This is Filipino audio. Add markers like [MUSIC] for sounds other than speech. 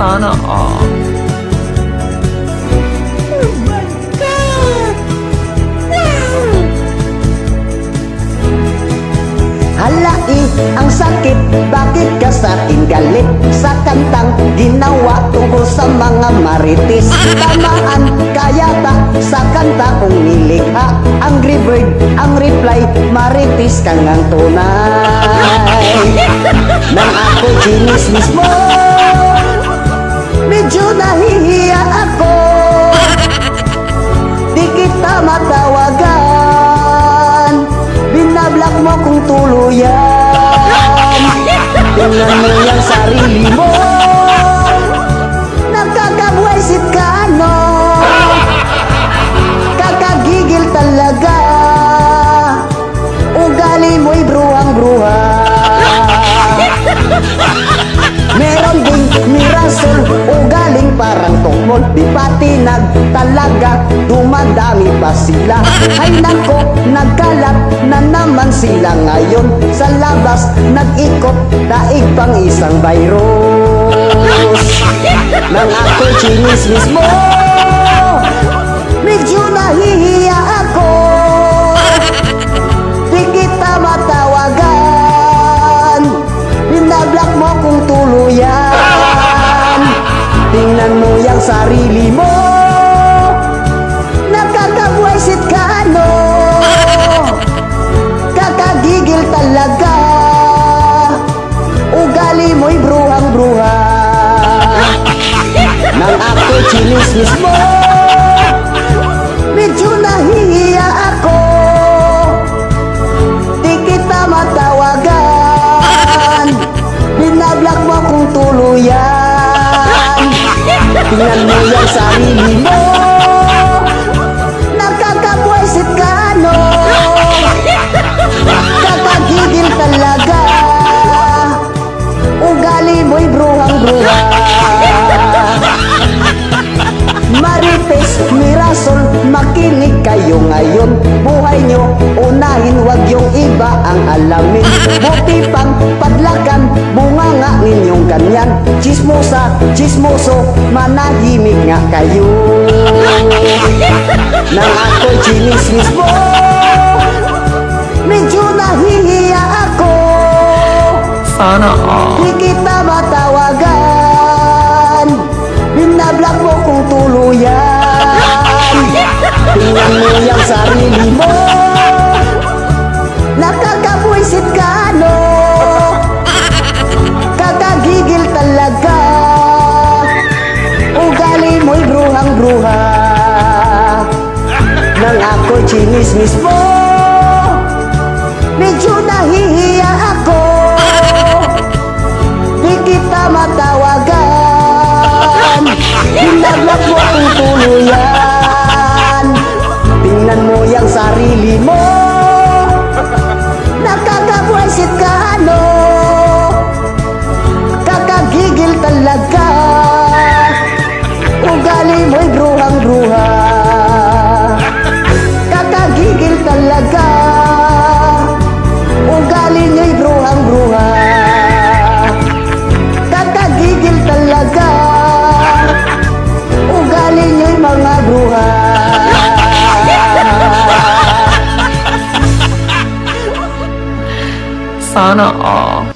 Sana all. Hala eh, ang sakit, bakit ka sa akin galit? Sa kantang ginawa tungkol sa mga marites Tamaan, kaya ta sa kanta kong nilikha Angry bird, ang reply, marites kang ang tunay [LAUGHS] Nang ako ginis mismo Medyo nahihiya ako. [LAUGHS] Di kita matawagan. Binablak mo kung tuluyan. [LAUGHS] Tingnan mo yung sarili mo parang tungkol Di pati nagtalaga Dumadami pa sila. Ay nako, nagkalat na naman sila ngayon. Sa labas, nag-ikot Daig pang isang virus. Nang ako chinis mismo Yung sarili mo. Nakakabwisit ka ano? [LAUGHS] Kakagigil talaga. Ugali mo'y bruhang-bruha. [LAUGHS] Nang ako chinismis mo. Medyo nahihiya ako. Di kita matawagan. [LAUGHS] Binablock mo kung tuluyan Tingnan mo yung sarili mo. Nakakabwisit ka no? Kakagigil talaga. Ugali mo'y bruhang-bruha. Marites, Mirasol, makinig kayo ngayon. Buhay nyo, wag iba ang alamin Buti pang padlakan, bunga nga ninyong ganyan Chismosa, chismoso, manahimik nga kayo. [LAUGHS] Nang ako'y chinismis mo Medyo nahihiya ako. Sana all. Di kita matawagan Binablock mo kung tuluyan. [LAUGHS] Tingnan mo yung sarili mo Yung sarili mo Sana all.